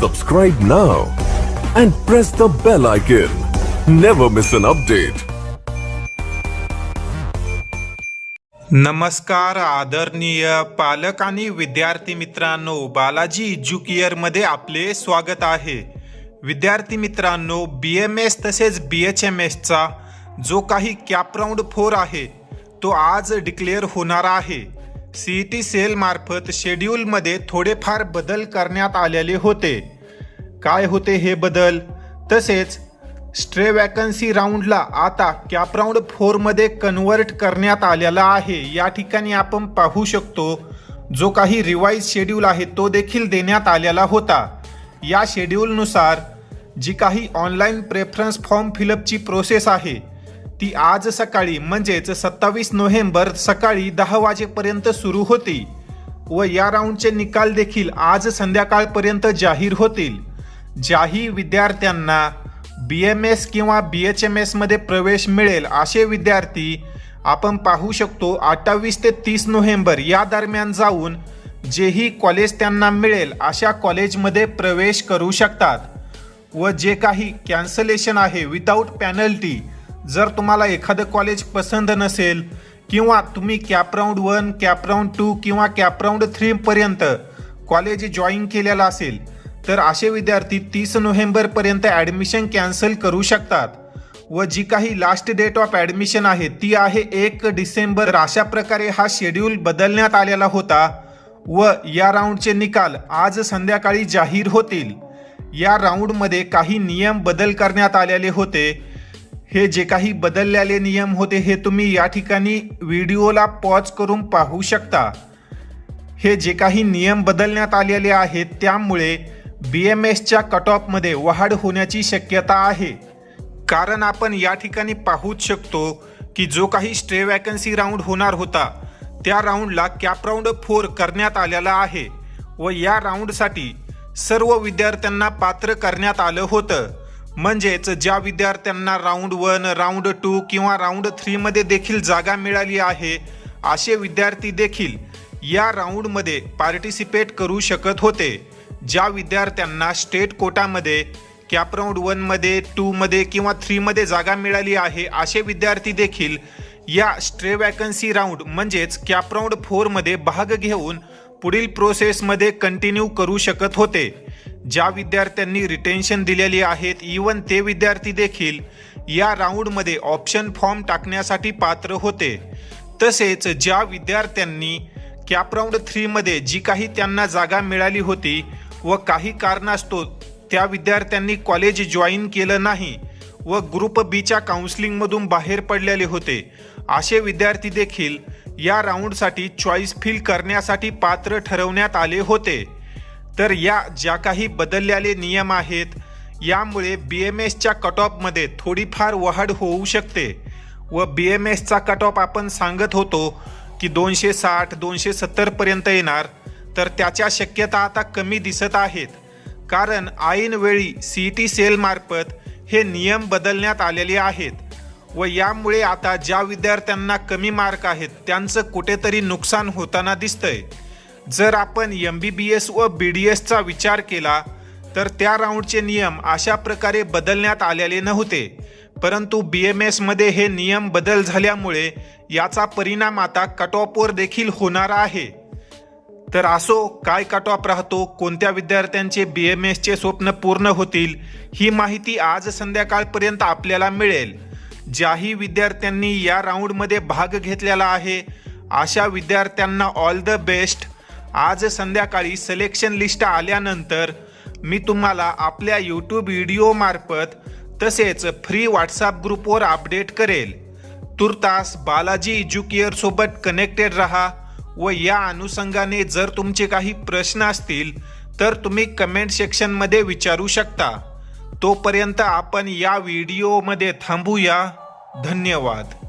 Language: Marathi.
Subscribe now and press the bell icon. Never miss an update. नमस्कार आदरणीय पालक आणि विद्यार्थी मित्रांनो बालाजी एज्युकेअरमध्ये आपले स्वागत आहे विद्यार्थी मित्रांनो बी एम एस तसेच बी एच एम एसचा जो काही कॅप राऊंड फोर आहे तो आज डिक्लेअर होणार आहे सी टी सेलमार्फत शेड्यूलमध्ये थोडेफार बदल करण्यात आलेले होते. काय होते हे बदल? तसेच स्ट्रे वॅकन्सी राऊंडला आता कॅप राऊंड फोरमध्ये कन्वर्ट करण्यात आलेला आहे. या ठिकाणी आपण पाहू शकतो जो काही रिवाईज शेड्यूल आहे तो देखील देण्यात आलेला होता. या शेड्यूलनुसार जी काही ऑनलाईन प्रेफरन्स फॉर्म फिलअपची प्रोसेस आहे ती आज सकाळी म्हणजेच सत्तावीस नोव्हेंबर सकाळी दहा वाजेपर्यंत सुरू होती व या राऊंडचे निकाल देखील आज संध्याकाळपर्यंत जाहीर होतील. ज्याही विद्यार्थ्यांना बी एम एस किंवा बी एच एम एसमध्ये प्रवेश मिळेल असे विद्यार्थी आपण पाहू शकतो अठ्ठावीस ते तीस नोव्हेंबर या दरम्यान जाऊन जेही कॉलेज त्यांना मिळेल अशा कॉलेजमध्ये प्रवेश करू शकतात. व जे काही कॅन्सलेशन आहे विदाऊट पॅनल्टी जर तुम्हाला एखादं कॉलेज पसंत नसेल किंवा तुम्ही cap round one cap round two किंवा कॅप राऊंड थ्रीपर्यंत कॉलेज जॉईन केलेलं असेल तर असे विद्यार्थी तीस नोव्हेंबरपर्यंत ॲडमिशन कॅन्सल करू शकतात. व जी काही लास्ट डेट ऑफ ॲडमिशन आहे ती आहे एक डिसेंबर. अशा प्रकारे हा शेड्यूल बदलण्यात आलेला होता. व या राऊंडचे निकाल आज संध्याकाळी जाहीर होतील. या राऊंडमध्ये काही नियम बदल करण्यात आलेले होते. हे जे काही बदललेले नियम होते हे तुम्ही या ठिकाणी व्हिडिओला पॉज करून पाहू शकता. हे जे काही नियम बदलण्यात आलेले आहेत त्यामुळे बी एम एसच्या कट ऑफमध्ये वाढ होण्याची शक्यता आहे. कारण आपण या ठिकाणी पाहूच शकतो की जो काही स्ट्रे वॅकन्सी राऊंड होणार होता त्या राऊंडला कॅप राऊंड फोर करण्यात आलेला आहे व या राऊंडसाठी सर्व विद्यार्थ्यांना पात्र करण्यात आलं होतं. म्हणजेच ज्या विद्यार्थ्यांना राऊंड वन राऊंड टू किंवा राऊंड थ्रीमध्ये देखील जागा मिळाली आहे असे विद्यार्थी देखील या राऊंडमध्ये पार्टिसिपेट करू शकत होते. ज्या विद्यार्थ्यांना स्टेट कोटामध्ये कॅप राऊंड वनमध्ये टूमध्ये किंवा थ्रीमध्ये जागा मिळाली आहे असे विद्यार्थी देखील या स्ट्रे वॅकन्सी राऊंड म्हणजेच कॅप राऊंड फोरमध्ये भाग घेऊन पुढील प्रोसेसमध्ये कंटिन्यू करू शकत होते. ज्या विद्यार्थ्यांनी रिटेन्शन दिलेली आहेत इवन ते विद्यार्थी देखील या राऊंडमध्ये ऑप्शन फॉर्म टाकण्यासाठी पात्र होते. तसेच ज्या विद्यार्थ्यांनी कॅप राऊंड थ्रीमध्ये जी काही त्यांना जागा मिळाली होती व काही कारणास्तव त्या विद्यार्थ्यांनी कॉलेज जॉईन केलं नाही व ग्रुप बीच्या काउन्सिलिंगमधून बाहेर पडलेले होते असे विद्यार्थी देखील या राऊंडसाठी चॉईस फिल करण्यासाठी पात्र ठरवण्यात आले होते. तर या ज्या काही बदललेले नियम आहेत यामुळे बी एम एसच्या कट ऑफमध्ये थोडीफार वाढ होऊ शकते व बी एम एसचा कट ऑफ आपण सांगत होतो की दोनशे साठ दोनशे सत्तरपर्यंत येणार. तर त्याच्या शक्यता आता कमी दिसत आहेत. कारण ऐनवेळी सी टी सेलमार्फत हे नियम बदलण्यात आलेले आहेत व यामुळे आता ज्या विद्यार्थ्यांना कमी मार्क आहेत त्यांचं कुठेतरी नुकसान होताना दिसतंय. जर आपण एम बी बी एस व बी डी एसचा विचार केला तर त्या राऊंडचे नियम अशा प्रकारे बदलण्यात आलेले नव्हते. परंतु बी एम एसमध्ये हे नियम बदल झाल्यामुळे याचा परिणाम आता कट ऑफवर देखील होणार आहे. तर असो काय कट ऑफ राहतो कोणत्या विद्यार्थ्यांचे बी एम एसचे स्वप्न पूर्ण होतील ही माहिती आज संध्याकाळपर्यंत आपल्याला मिळेल. ज्याही विद्यार्थ्यांनी या राऊंडमध्ये भाग घेतलेला आहे अशा विद्यार्थ्यांना ऑल द बेस्ट आज संध्याकाळी सिलेक्शन लिस्ट आल्यानंतर मी तुम्हाला आपल्या यूट्यूब व्हिडिओमार्फत तसेच फ्री व्हॉट्सअप ग्रुपवर अपडेट करेल. तुर्तास बालाजी एज्युकेअर सोबत कनेक्टेड रहा व या अनुषंगाने जर तुमचे काही प्रश्न असतील तर तुम्ही कमेंट सेक्शनमध्ये विचारू शकता. तोपर्यंत आपण या व्हिडिओमध्ये थांबूया. धन्यवाद.